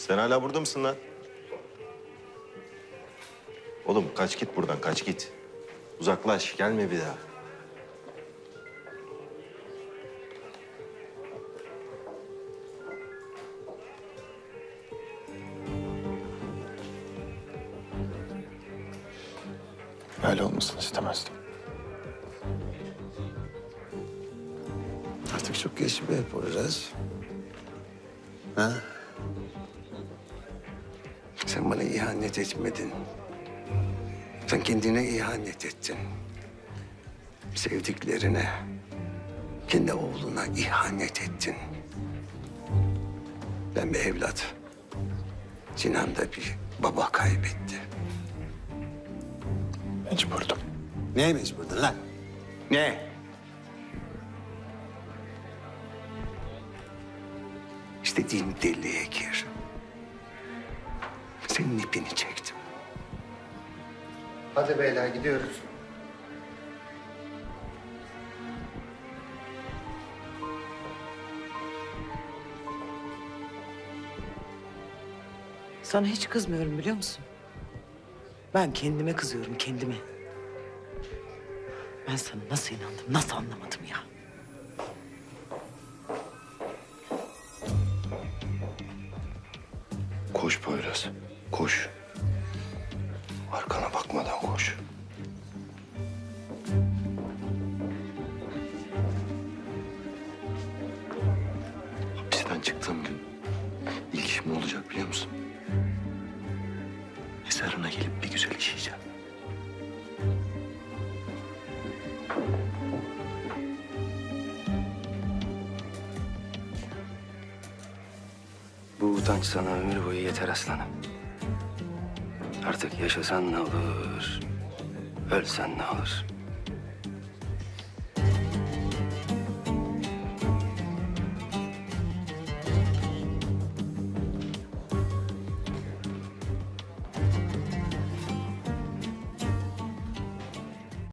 Sen hala burada mısın lan? Oğlum kaç git buradan kaç git. Uzaklaş gelme bir daha. Böyle olmasını istemezdim. Artık çok geç be Poyraz. Ha? Sen bana ihanet etmedin. Sen kendine ihanet ettin. Sevdiklerine, kendi oğluna ihanet ettin. Ben bir evlat. Sinan da bir baba kaybetti. Mecburdum. Neye mecburdun lan? Ne? İstediğin deliğe gir. Senin ipini çektim. Hadi beyler gidiyoruz. Sana hiç kızmıyorum biliyor musun? Ben kendime kızıyorum kendime. Ben sana nasıl inandım, nasıl anlamadım ya? Koş Poyraz, koş. Arkana bakmadan koş. Hapisten çıktığım gün ilk iş ne olacak biliyor musun? Mezarına gelip bir güzel işeyeceğim. Bu utanç sana ömür boyu yeter aslanım. Artık yaşasan ne olur, ölsen ne olur.